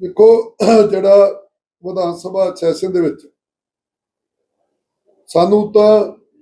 ਦੇਖੋ, ਜਿਹੜਾ ਵਿਧਾਨ ਸਭਾ ਸੈਸ਼ਨ ਦੇ ਵਿੱਚ ਸਾਨੂੰ ਤਾਂ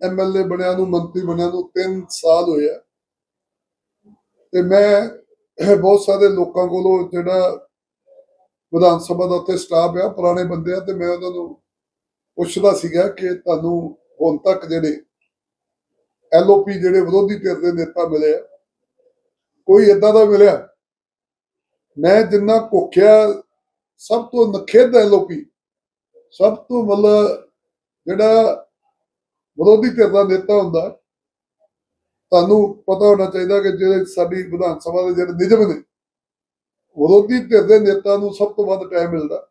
ਐਮਐਲਏ ਬਣਿਆ ਨੂੰ, ਮੰਤਰੀ ਬਣਿਆ ਨੂੰ 3 ਸਾਲ ਹੋਏ ਆ। ਤੇ ਮੈਂ ਬਹੁਤ ਸਾਰੇ ਲੋਕਾਂ ਕੋਲੋਂ ਜਿਹੜਾ ਵਿਧਾਨ ਸਭਾ ਦਾ ਉੱਥੇ ਸਟਾਫ ਆ, ਪੁਰਾਣੇ ਬੰਦੇ ਆ, ਤੇ ਮੈਂ ਉਹਨਾਂ ਨੂੰ ਪੁੱਛਦਾ ਸੀਗਾ ਕਿ ਤੁਹਾਨੂੰ ਹੁਣ ਤੱਕ ਜਿਹੜੇ ਐਲਓਪੀ ਜਿਹੜੇ ਵਿਰੋਧੀ ਧਿਰ ਦੇ ਨੇਤਾ ਮਿਲੇ ਆ, ਕੋਈ ਇਦਾਂ ਦਾ ਮਿਲਿਆ? ਮੈਂ ਜਿੰਨਾ ਕੋਖਿਆ ਸਭ ਤੋਂ ਨਖੇਧ ਐਲਓਪੀ ਸਭ ਤੋਂ ਮਤਲਬ ਜਿਹੜਾ ਵਿਰੋਧੀ ਧਿਰ ਦਾ ਨੇਤਾ ਹੁੰਦਾ, ਤੁਹਾਨੂੰ ਪਤਾ ਹੋਣਾ ਚਾਹੀਦਾ ਕਿ ਜਿਹੜੇ ਸਾਡੀ ਵਿਧਾਨ ਸਭਾ ਦੇ ਜਿਹੜੇ ਨਿਯਮ ਨੇ, ਵਿਰੋਧੀ ਧਿਰ ਦੇ ਨੇਤਾ ਨੂੰ ਸਭ ਤੋਂ ਵੱਧ ਟਾਈਮ ਮਿਲਦਾ।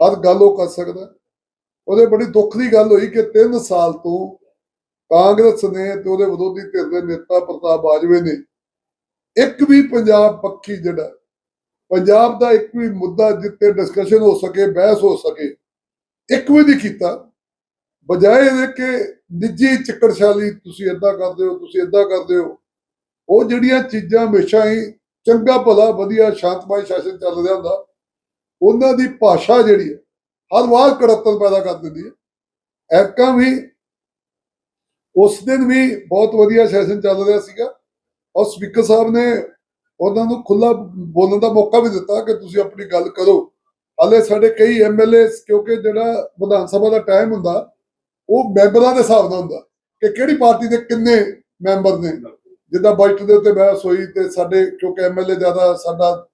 ਹਰ ਗੱਲ ਉਹ ਕਰ ਸਕਦਾ। ਉਹਦੇ ਬੜੀ ਦੁੱਖ ਦੀ ਗੱਲ ਹੋਈ ਕਿ 3 ਸਾਲ ਤੋਂ ਕਾਂਗਰਸ ਨੇ ਤੇ ਉਹਦੇ ਵਿਰੋਧੀ ਧਿਰ ਦੇ ਨੇਤਾ ਪ੍ਰਤਾਪ ਬਾਜਵੇ ਨੇ, ਇੱਕ ਵੀ ਪੰਜਾਬ ਪੱਖੀ ਜਿਹੜਾ ਪੰਜਾਬ ਦਾ ਇੱਕ ਵੀ ਮੁੱਦਾ ਜਿੱਤੇ ਡਿਸਕਸ਼ਨ ਹੋ ਸਕੇ, ਬਹਿਸ ਹੋ ਸਕੇ, ਇੱਕ ਵੀ ਨਹੀਂ ਕੀਤਾ। ਬਜਾਏ ਇਹਦੇ ਕਿ ਨਿੱਜੀ ਚੱਕਰਸ਼ਾਲੀ ਤੁਸੀਂ ਏਦਾਂ ਕਰਦੇ ਹੋ, ਤੁਸੀਂ ਏਦਾਂ ਕਰਦੇ ਹੋ, ਉਹ ਜਿਹੜੀਆਂ ਚੀਜ਼ਾਂ ਹਮੇਸ਼ਾ ਹੀ ਚੰਗਾ ਭਲਾ, ਵਧੀਆ, ਸ਼ਾਂਤਮਈ ਸ਼ਾਸਨ ਚੱਲ ਰਿਹਾ ਹੁੰਦਾ, ਉਹਨਾਂ ਦੀ ਭਾਸ਼ਾ ਜਿਹੜੀ ਹੈ, ਹਰ ਵਾਰ ਕੜਤਨ ਪੈਦਾ ਕਰ ਦਿੰਦੀ ਹੈ। ਐਰਕਾਂ ਵੀ ਉਸ ਦਿਨ ਵੀ ਬਹੁਤ ਵਧੀਆ ਸੈਸ਼ਨ ਚੱਲ ਰਿਹਾ ਸੀਗਾ। ਔਰ ਸਪੀਕਰ ਸਾਹਿਬ ਨੇ ਉਹਨਾਂ ਨੂੰ ਖੁੱਲਾ ਬੋਲਣ ਦਾ ਮੌਕਾ ਵੀ ਦਿੱਤਾ ਕਿ ਤੁਸੀਂ ਆਪਣੀ ਗੱਲ ਕਰੋ। ਹਾਲੇ ਸਾਡੇ ਕਈ ਐਮਐਲਏ ਕਿਉਂਕਿ ਜਿਹੜਾ ਵਿਧਾਨ ਸਭਾ ਦਾ ਟਾਈਮ ਹੁੰਦਾ ਉਹ ਮੈਂਬਰਾਂ ਦੇ ਹਿਸਾਬ ਨਾਲ ਹੁੰਦਾ ਕਿ ਕਿਹੜੀ ਪਾਰਟੀ ਦੇ ਕਿੰਨੇ ਮੈਂਬਰ ਨੇ। ਜਿੱਦਾਂ ਬਜਟ ਦੇ ਉੱਤੇ ਬਹਿਸ ਹੋਈ ਤੇ ਸਾਡੇ ਕਿਉਂਕਿ ਐਮਐਲਏ ਜ਼ਿਆਦਾ ਸਾਡਾ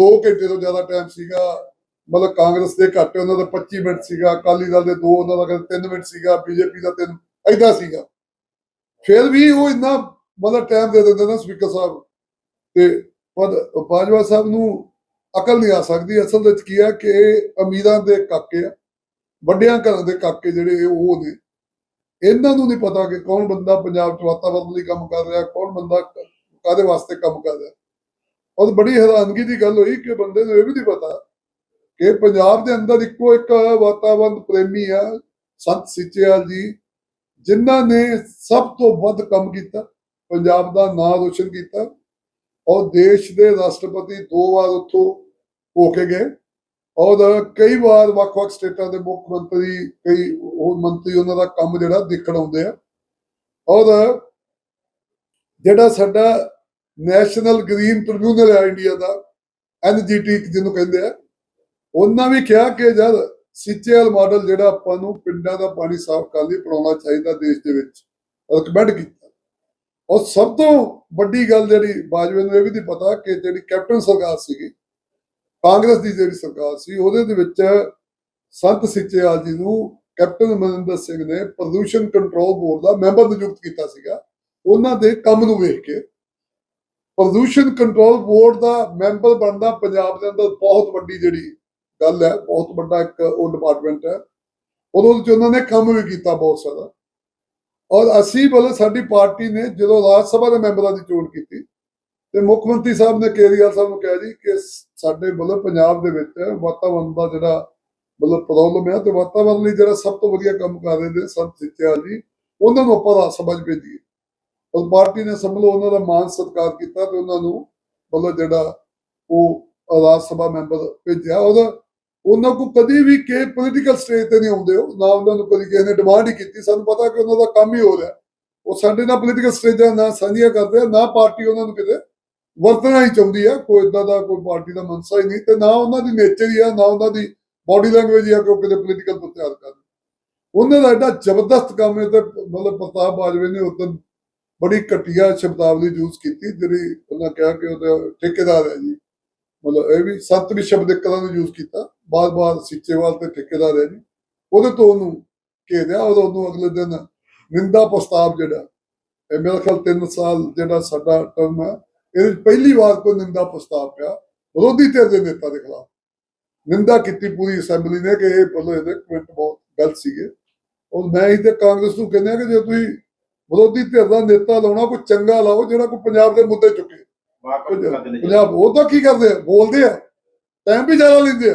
2 ਘੰਟੇ। ਤੋਂ ਜ਼ਿਆਦਾ ਟਾਈਮ ਸੀਗਾ। ਮਤਲਬ ਕਾਂਗਰਸ ਦੇ ਘੱਟ ਉਹਨਾਂ ਦਾ 25 ਮਿੰਟ ਸੀਗਾ। ਅਕਾਲੀ ਦਲ ਦੇ 2 ਉਹਨਾਂ ਦਾ 3 ਮਿੰਟ ਸੀਗਾ। ਬੀਜੇਪੀ ਦਾ 3 ਐਦਾਂ ਸੀਗਾ। ਫਿਰ ਵੀ ਉਹ ਇੰਨਾ ਮਤਲਬ ਟਾਈਮ ਦੇ ਦਿੰਦੇ ਨਾ ਸਪੀਕਰ ਸਾਹਿਬ। ਤੇ ਬਾਜਵਾ ਸਾਹਿਬ ਨੂੰ ਅਕਲ ਨਹੀਂ ਆ ਸਕਦੀ। ਅਸਲ ਵਿੱਚ ਕੀ ਆ ਕਿ ਇਹ ਅਮੀਰਾਂ ਦੇ ਕਾਕੇ ਆ, ਵੱਡਿਆਂ ਘਰਾਂ ਦੇ ਕਾਕੇ ਜਿਹੜੇ ਉਹ ਨੇ। ਇਹਨਾਂ ਨੂੰ ਨਹੀਂ ਪਤਾ ਕਿ ਕੌਣ ਬੰਦਾ ਪੰਜਾਬ 'ਚ ਵਾਤਾਵਰਨ ਲਈ ਕੰਮ ਕਰ ਰਿਹਾ, ਕੌਣ ਬੰਦਾ ਕਾਦੇ ਵਾਸਤੇ ਕੰਮ ਕਰ ਰਿਹਾ। ਔਰ ਬੜੀ ਹੈਰਾਨਗੀ ਦੀ ਗੱਲ ਹੋਈ ਕਿ ਬੰਦੇ ਨੂੰ ਇਹ ਵੀ ਨਹੀਂ ਪਤਾ ਕਿ ਪੰਜਾਬ ਦੇ ਅੰਦਰ ਇੱਕੋ ਇੱਕ ਵਾਤਾਵਰਨ ਪ੍ਰੇਮੀ ਆ, ਸੰਤ ਸਿੱਚੇਵਾਲ ਜੀ, ਜਿਨ੍ਹਾਂ ਨੇ ਸਭ ਤੋਂ ਵੱਧ ਕੰਮ ਕੀਤਾ, ਪੰਜਾਬ ਦਾ ਨਾਂ ਰੋਸ਼ਨ ਕੀਤਾ। ਔਰ ਦੇਸ਼ ਦੇ ਰਾਸ਼ਟਰਪਤੀ ਦੋ ਵਾਰ ਉੱਥੋਂ ਹੋ ਕੇ ਗਏ। ਔਰ ਕਈ ਵਾਰ ਵੱਖ-ਵੱਖ ਸਟੇਟਾਂ ਦੇ ਮੁੱਖ ਮੰਤਰੀ, ਕਈ ਹੋਰ ਮੰਤਰੀ ਉਹਨਾਂ ਦਾ ਕੰਮ ਜਿਹੜਾ ਦੇਖਣ ਆਉਂਦੇ ਆ। ਔਰ ਜਿਹੜਾ ਸਾਡਾ ਨੈਸ਼ਨਲ ਗ੍ਰੀਨ ਟ੍ਰਿਬਿਊਨਲ ਹੈ ਇੰਡੀਆ ਦਾ ਐਨਜੀਟੀ ਜਿਹਨੂੰ ਕਹਿੰਦੇ ਆ, ਉਹਨਾਂ ਵੀ ਕਿਹਾ ਕਿ ਜਦ ਸਿੱਚੇਵਾਲ ਮਾਡਲ ਜਿਹੜਾ ਆਪਾਂ ਨੂੰ ਪਿੰਡਾਂ ਦਾ ਪਾਣੀ ਸਾਫ਼ ਕਰਨ ਲਈ ਪੜਾਉਣਾ ਚਾਹੀਦਾ ਦੇਸ਼ ਦੇ ਵਿੱਚ। ਰਿਕਮੈਂਡ ਕੀਤਾ। ਔਰ ਸਭ ਤੋਂ ਵੱਡੀ ਗੱਲ ਜਿਹੜੀ ਬਾਜਵੇ ਨੂੰ ਇਹ ਵੀ ਨਹੀਂ ਪਤਾ ਕਿ ਜਿਹੜੀ ਕੈਪਟਨ ਸਰਕਾਰ ਸੀਗੀ, ਕਾਂਗਰਸ ਦੀ ਜਿਹੜੀ ਸਰਕਾਰ ਸੀ, ਉਹਦੇ ਦੇ ਵਿੱਚ ਸੰਤ ਸਿੱਚੇਵਾਲ ਜੀ ਨੂੰ ਕੈਪਟਨ ਅਮਰਿੰਦਰ ਸਿੰਘ ਨੇ ਪ੍ਰਦੂਸ਼ਣ ਕੰਟਰੋਲ ਬੋਰਡ ਦਾ ਮੈਂਬਰ ਨਿਯੁਕਤ ਕੀਤਾ ਸੀਗਾ। ਉਹਨਾਂ ਦੇ ਕੰਮ ਨੂੰ ਵੇਖ ਕੇ ਪ੍ਰਦੂਸ਼ਣ ਕੰਟਰੋਲ ਬੋਰਡ ਦਾ ਮੈਂਬਰ ਬਣਨਾ ਪੰਜਾਬ ਦੇ ਅੰਦਰ ਬਹੁਤ ਵੱਡੀ ਜਿਹੜੀ ਗੱਲ ਹੈ, ਬਹੁਤ ਵੱਡਾ ਇੱਕ ਉਹ ਡਿਪਾਰਟਮੈਂਟ ਹੈ। ਉਹਦੇ ਵਿੱਚ ਉਹਨਾਂ ਨੇ ਕੰਮ ਵੀ ਕੀਤਾ ਬਹੁਤ ਸਾਰਾ। ਔਰ ਅਸੀਂ ਵੱਲੋਂ ਸਾਡੀ ਪਾਰਟੀ ਨੇ ਜਦੋਂ ਰਾਜ ਸਭਾ ਦੇ ਮੈਂਬਰਾਂ ਦੀ ਚੋਣ ਕੀਤੀ, ਤੇ ਮੁੱਖ ਮੰਤਰੀ ਸਾਹਿਬ ਨੇ ਕੇਜਰੀਵਾਲ ਸਾਹਿਬ ਨੂੰ ਕਿਹਾ ਜੀ ਕਿ ਸਾਡੇ ਵੱਲੋਂ ਪੰਜਾਬ ਦੇ ਵਿੱਚ ਵਾਤਾਵਰਣ ਦਾ ਜਿਹੜਾ ਮਤਲਬ ਪ੍ਰੋਬਲਮ ਹੈ ਤੇ ਵਾਤਾਵਰਣ ਲਈ ਜਿਹੜਾ ਸਭ ਤੋਂ ਵਧੀਆ ਕੰਮ ਕਰ ਰਹੇ ਨੇ ਸੰਤ ਸਿੱਚਿਆ ਜੀ, ਉਹਨਾਂ ਨੂੰ ਆਪਾਂ ਰਾਜ ਸਭਾ 'ਚ ਭੇਜੀਏ। ਔਰ ਪਾਰਟੀ ਨੇ ਸਮਝ ਲਓ ਉਹਨਾਂ ਦਾ ਮਾਨ ਸਤਿਕਾਰ ਕੀਤਾ ਤੇ ਉਹਨਾਂ ਨੂੰ ਮਤਲਬ ਜਿਹੜਾ ਉਹ ਰਾਜ ਸਭਾ ਮੈਂਬਰ ਭੇਜਿਆ। ਉਹਦਾ ਉਹਨਾਂ ਕੋ ਕਦੀ ਵੀ ਕਿ ਪੋਲੀਟੀਕਲ ਸਟੇਜ ਤੇ ਨਹੀਂ ਆਉਂਦੇ ਉਹ। ਨਾ ਉਹਨਾਂ ਨੂੰ ਕਦੀ ਕਿਸੇ ਨੇ ਡਿਮਾਂਡ ਹੀ ਕੀਤੀ। ਸਾਨੂੰ ਪਤਾ ਕਿ ਉਹਨਾਂ ਦਾ ਕੰਮ ਹੀ ਹੋ। ਰਿਹਾ ਉਹ ਸਾਡੇ ਨਾਲ ਪੋਲੀਟੀਕਲ ਸਟੇਜਾਂ ਨਾ ਸਾਂਝੀਆਂ ਕਰਦੇ ਆ, ਨਾ ਪਾਰਟੀ ਉਹਨਾਂ ਨੂੰ ਕਿਤੇ ਵਰਤਣਾ ਹੀ ਚਾਹੁੰਦੀ ਆ। ਕੋਈ ਇਦਾਂ ਦਾ ਕੋਈ ਪਾਰਟੀ ਦਾ ਮਨਸਾ ਹੀ ਨਹੀਂ ਤੇ ਨਾ ਉਹਨਾਂ ਦੀ ਨੇਚਰ ਹੀ ਆ, ਨਾ ਉਹਨਾਂ ਦੀ ਬਾਡੀ ਲੈਂਗੁਏਜ ਹੀ ਆ ਕਿ ਉਹ ਕਿਤੇ ਪੋਲੀਟੀਕਲ ਤੋਂ ਤਿਆਰ ਕਰਨ। ਉਹਨਾਂ ਦਾ ਐਡਾ ਜ਼ਬਰਦਸਤ ਕੰਮ ਹੈ ਤੇ ਮਤਲਬ ਪ੍ਰਤਾਪ ਬਾਜਵੇ ਨੇ ਉਦੋਂ ਬੜੀ ਘਟੀਆ ਸ਼ਬਦਾਵਲੀ ਯੂਜ਼ ਕੀਤੀ, ਜਿਹੜੀ ਉਹਨਾਂ ਕਿਹਾ ਕਿ ਉਹਦਾ ਠੇਕੇਦਾਰ ਹੈ ਜੀ। ਮਤਲਬ ਇਹ ਵੀ ਸੱਤ ਵੀ ਸ਼ਬਦ ਇੱਕ ਤਰ੍ਹਾਂ ਦਾ ਯੂਜ਼ ਕੀਤਾ। ਬਾਰ-ਬਾਰ ਸਿੱਚੇਵਾਲ ਤੇ ਠੇਕੇਦਾਰ ਹੈ ਜੀ। ਉਹਦੇ ਤੋਂ ਉਹਨੂੰ ਘੇਰਿਆ ਔਰ ਉਹਨੂੰ ਅਗਲੇ ਦਿਨ ਨਿੰਦਾ ਪ੍ਰਸਤਾਵ ਜਿਹੜਾ ਇਹ ਮੇਰੇ ਖਿਆਲ 3 ਸਾਲ ਜਿਹੜਾ ਸਾਡਾ ਟਰਮ ਹੈ ਇਹ ਪਹਿਲੀ ਵਾਰ ਕੋਈ ਨਿੰਦਾ ਪ੍ਰਸਤਾਵ ਪਿਆ ਵਿਰੋਧੀ ਧਿਰ ਦੇ ਨੇਤਾ ਦੇ ਖਿਲਾਫ। ਨਿੰਦਾ ਕੀਤੀ ਪੂਰੀ ਅਸੈਂਬਲੀ ਨੇ ਕਿ ਇਹ ਬੋਲੋ ਇਹਦੇ ਕਮੈਂਟ ਬਹੁਤ ਗਲਤ ਸੀਗੇ। ਔਰ ਮੈਂ ਹੀ ਤੇ ਕਾਂਗਰਸ ਨੂੰ ਕਹਿੰਦਾ ਕਿ ਜੇ ਤੁਸੀਂ ਵਿਰੋਧੀ ਧਿਰ ਦਾ ਨੇਤਾ ਲਾਉਣਾ ਕੋਈ ਚੰਗਾ ਲਾਓ ਜਿਹੜਾ ਕੋਈ ਪੰਜਾਬ ਦੇ ਮੁੱਦੇ ਚੁੱਕੇ। ਪੰਜਾਬ ਉਹ ਤਾਂ ਕੀ ਕਰਦੇ ਆ? ਬੋਲਦੇ ਆ। ਟਾਈਮ ਵੀ ਜ਼ਿਆਦਾ ਲੈਂਦੇ ਆ।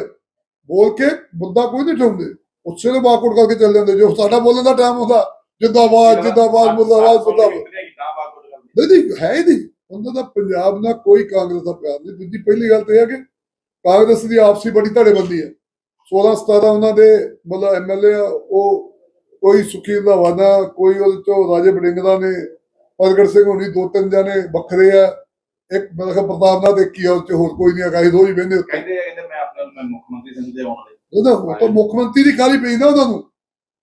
ਬੋਲ ਕੇ ਮੁੱਦਾ ਕੋਈ ਨਹੀਂ ਠਾਉਂਦੇ ਉਸੇ ਨੂੰ ਵਾਕਆਊਟ ਕਰਕੇ ਚੱਲ ਜਾਂਦੇ। ਜੋ ਸਾਡਾ ਬੋਲਣ ਦਾ ਟਾਈਮ ਹੁੰਦਾ, ਜਿੱਦਾਬਾਦ ਜਿੱਦਾਬਾਦ, ਮੁਰਦਾਬਾਦ ਮੁਰਦਾਬਾਦ। ਨਹੀਂ ਨਹੀਂ, ਹੈ ਨਹੀਂ। ਉਹਨਾਂ ਦਾ ਪੰਜਾਬ ਨਾਲ ਕੋਈ ਕਾਂਗਰਸ ਦਾ ਪਿਆਰ ਨਹੀਂ। ਦੂਜੀ ਪਹਿਲੀ ਗੱਲ ਤੇ ਹੈ ਕਿ ਕਾਂਗਰਸ ਦੀ ਆਪਸੀ ਬੜੀ ਧੜੇਬੰਦੀ ਹੈ। 16 17 ਉਹਨਾਂ ਦੇ ਮਤਲਬ ਐਮਐਲਏ ਉਹ ਕੋਈ ਸੁਖੀ ਰੰਧਾਵਾ ਦਾ ਕੋਈ ਉਹਦੇ ਚੋਂ ਰਾਜੇ ਬੜਿੰਗਦਾ ਨੇ, ਪ੍ਰਗਟ ਸਿੰਘ ਹੋਣੀ ਦੋ ਤਿੰਨ ਜਾਣੇ ਵੱਖਰੇ ਆ। ਇੱਕ ਮਤਲਬ ਕਿ ਪ੍ਰਤਾਪ ਨਾਲ ਦੇਖੀ ਆ, ਉਹ ਚ ਹੋਰ ਕੋਈ ਨਹੀਂ ਹੈਗਾ। ਅਸੀਂ ਰੋਜ਼ ਵੇਂਦੇ ਉੱਤੇ ਕਹਿੰਦੇ ਮੈਂ ਮੁੱਖ ਮੰਤਰੀ ਸਿੰਘ ਦੇ ਆਉਣ ਵਾਲੇ। ਉਹਦਾ ਉਹ ਤਾਂ ਮੁੱਖ ਮੰਤਰੀ ਦੀ ਕਾਲੀ ਪਈ ਨਾ ਉਹਨਾਂ ਨੂੰ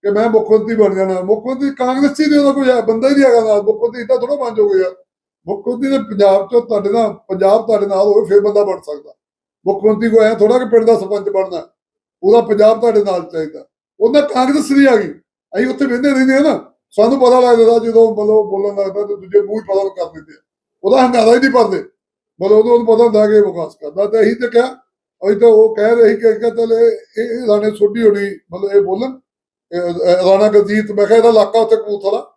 ਕਿ ਮੈਂ ਮੁੱਖ ਮੰਤਰੀ ਬਣ ਜਾਣਾ। ਮੁੱਖ ਮੰਤਰੀ ਕਾਂਗਰਸੀ ਨੇ ਉਹਦਾ ਕੋਈ ਬੰਦਾ ਹੀ ਨਹੀਂ ਹੈਗਾ ਨਾਲ। ਮੁੱਖ ਮੰਤਰੀ ਇਦਾਂ ਥੋੜਾ ਬਣ ਜਾਓਗੇ ਯਾਰ। ਮੁੱਖ ਮੰਤਰੀ ਨੇ ਪੰਜਾਬ ਚੋਂ ਤੁਹਾਡੇ ਨਾਲ ਪੰਜਾਬ ਤੁਹਾਡੇ ਨਾਲ ਹੋਵੇ ਫਿਰ ਬੰਦਾ ਬਣ ਸਕਦਾ। ਮੁੱਖ ਮੰਤਰੀ ਕੋ ਐ ਥੋੜਾ ਕਿ ਪਿੰਡ ਦਾ ਸਰਪੰਚ ਬਣਨਾ। ਪੂਰਾ ਪੰਜਾਬ ਤੁਹਾਡੇ ਨਾਲ ਚਾਹੀਦਾ। ਉਹਨਾਂ ਕਾਂਗਰਸ ਨਹੀਂ ਆ ਗਈ ਅਸੀਂ ਉੱਥੇ ਬਹਿੰਦੇ ਰਹਿੰਦੇ ਆ ਨਾ। ਸਾਨੂੰ ਪਤਾ ਲੱਗਦਾ ਜਦੋਂ ਮਤਲਬ ਬੋਲਣ ਲੱਗਦਾ ਤੇ ਦੂਜੇ ਮੂੰਹ ਹੀ ਪਤਾ ਕਰ ਦਿੰਦੇ ਆ। ਉਹਦਾ ਹੰਗਾਰਾ ਹੀ ਨਹੀਂ ਭਰਦੇ। ਮਤਲਬ ਉਦੋਂ ਉਹਨੂੰ ਪਤਾ ਹੁੰਦਾ ਕਿ ਵਿਕਾਸ ਕਰਦਾ। ਤੇ ਅਸੀਂ ਤੇ ਕਿਹਾ ਅਸੀਂ ਤਾਂ ਉਹ ਕਹਿ ਰਹੇ ਸੀ ਕਿ ਕਿ ਚੱਲ ਇਹ ਰਾਣੇ ਸੋਢੀ ਹੋਣੀ ਮਤਲਬ ਇਹ ਬੋਲਣ। ਰਾਣਾ ਗਰਜੀਤ ਮੈਂ ਕਿਹਾ ਇਹਦਾ ਇਲਾਕਾ ਉੱਥੇ ਕਪੂਰਥਲਾ।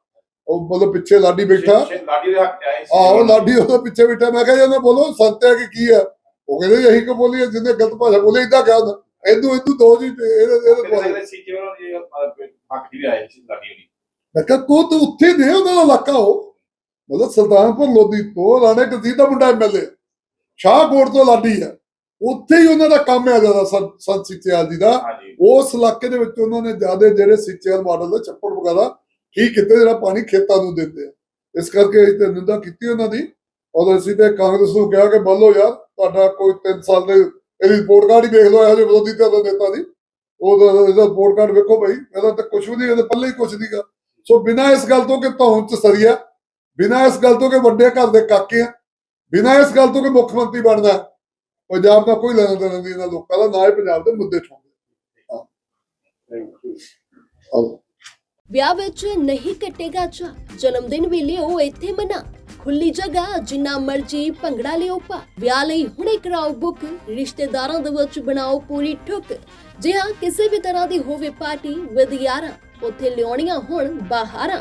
ਉਹ ਮਤਲਬ ਪਿੱਛੇ ਲਾਡੀ ਬੈਠਾ। ਲਾਡੀ ਦੇ ਹੱਕ 'ਚ ਆਏ ਸੀ। ਆਹੋ ਲਾਡੀ ਉਹਦੇ ਪਿੱਛੇ ਬੈਠਾ। ਮੈਂ ਕਿਹਾ ਜੀ ਉਹਨੇ ਬੋਲੋ ਸੱਤ ਹੈ ਕਿ ਕੀ ਹੈ? ਉਹ ਕਹਿੰਦੇ ਅਸੀਂ ਕਿ ਬੋਲੀਏ? ਜਿਹਨੇ ਗਲਤ ਭਾਸ਼ਾ ਬੋਲੀ ਇਦਾਂ ਕਿਹਾ ਹੁੰਦਾ ਇਹਨੂੰ ਇਹਨੂੰ ਦੋ ਜੀ ਤੇ ਇਹਦੇ ਇਹਦੇ। ਕਹਿੰਦੇ ਸੀ ਜਿਵੇਂ ਅਹ, ਹੱਕ ਵੀ ਆਏ ਸੀ ਲਾਡੀ ਹੋਣੀ ਮੈਂ ਕਿਹਾ ਕੋ ਤੂੰ ਉੱਥੇ ਦਾ ਇਲਾਕਾ ਉਹ। ਮਤਲਬ ਸੁਲਤਾਨਪੁਰ ਲੋਧੀ ਤੋਂ ਰਾਣੇ ਗਰਜੀਤ ਦਾ ਮੁੰਡਾ ਐਮਐਲਏ ਸ਼ਾਹਕੋਟ ਤੋਂ ਲਾਡੀ ਹੈ। ਉੱਥੇ ਹੀ ਉਹਨਾਂ ਦਾ ਕੰਮ ਹੈ ਜ਼ਿਆਦਾ ਸੰਤ ਸਿੱਚਿਆਲ ਜੀ ਦਾ। ਉਸ ਇਲਾਕੇ ਦੇ ਵਿੱਚ ਉਹਨਾਂ ਨੇ ਜ਼ਿਆਦਾ ਜਿਹੜੇ ਸਿੱਚਿਆਲ ਮਾਡਲ ਦਾ ਛੱਪੜ ਵਗੈਰਾ ਠੀਕ ਕੀਤੇ ਜਿਹੜਾ ਪਾਣੀ ਖੇਤਾਂ ਨੂੰ ਦਿੰਦੇ ਆ। ਇਸ ਕਰਕੇ ਅਸੀਂ ਤੇ ਨਿੰਦਾ ਕੀਤੀ ਉਹਨਾਂ ਦੀ। ਔਰ ਅਸੀਂ ਤੇ ਕਾਂਗਰਸ ਨੂੰ ਕਿਹਾ ਕਿ ਬੱਲੋ ਯਾਰ ਤੁਹਾਡਾ ਕੋਈ 3 ਸਾਲ ਦੇ ਇਹਦੀ ਰਿਪੋਰਟ ਕਾਰਡ ਹੀ ਦੇਖ ਲਓ ਇਹੋ ਜਿਹੇ ਵਿਰੋਧੀ ਧਿਰ ਦੇ ਨੇਤਾ ਦੀ ਉਹਦਾ ਇਹਦਾ ਰਿਪੋਰਟ ਕਾਰਡ ਵੇਖੋ ਭਾਈ ਇਹਦਾ ਤਾਂ ਕੁਝ ਵੀ ਨਹੀਂ ਇਹਦੇ ਪੱਲੇ ਹੀ ਕੁਝ ਨਹੀਂਗਾ ਸੋ ਬਿਨਾਂ ਇਸ ਗੱਲ ਤੋਂ ਕਿ ਧੌਣ ਚ ਸਰੀਆ ਬਿਨਾਂ ਇਸ ਗੱਲ ਤੋਂ ਕਿ ਵੱਡੇ ਘਰ ਦੇ ਕਾਕੇ ਆ ਬਿਨਾਂ ਇਸ ਗੱਲ ਤੋਂ ਕਿ ਮੁੱਖ ਮੰਤਰੀ ਬਣਨਾ। ਹੈ, ਪੰਜਾਬ ਦਾ ਕੋਈ ਲੈਣਾ ਦੇਣਾ ਨਹੀਂ ਇਹਨਾਂ ਲੋਕਾਂ ਦਾ, ਨਾ ਹੀ ਪੰਜਾਬ ਦੇ ਮੁੱਦੇ ਛੋੜਦੇ। ਵਿਆਹ ਵਿੱਚ ਨਹੀਂ ਕੱਟੇਗਾ ਚਾ ਜਨਮ ਦਿਨ ਵੀ ਲਿਓ ਇੱਥੇ ਮਨਾ। ਖੁੱਲੀ ਜਗ੍ਹਾ, ਜਿੰਨਾ ਮਰਜ਼ੀ ਭੰਗੜਾ ਲਿਓ ਪਾ। ਵਿਆਹ ਲਈ ਹੁਣੇ ਕਰਾਓ ਬੁੱਕ ਰਿਸ਼ਤੇਦਾਰਾਂ ਦੇ ਵਿੱਚ ਬਣਾਓ ਪੂਰੀ ਠੁੱਕ। ਜੇ ਹਾਂ, ਕਿਸੇ ਵੀ ਤਰ੍ਹਾਂ ਦੀ ਹੋਵੇ ਪਾਰਟੀ ਵਿਦ ਯਾਰਾਂ ਉੱਥੇ ਲਿਆਉਣੀਆਂ ਹੁਣ ਬਾਹਰਾਂ।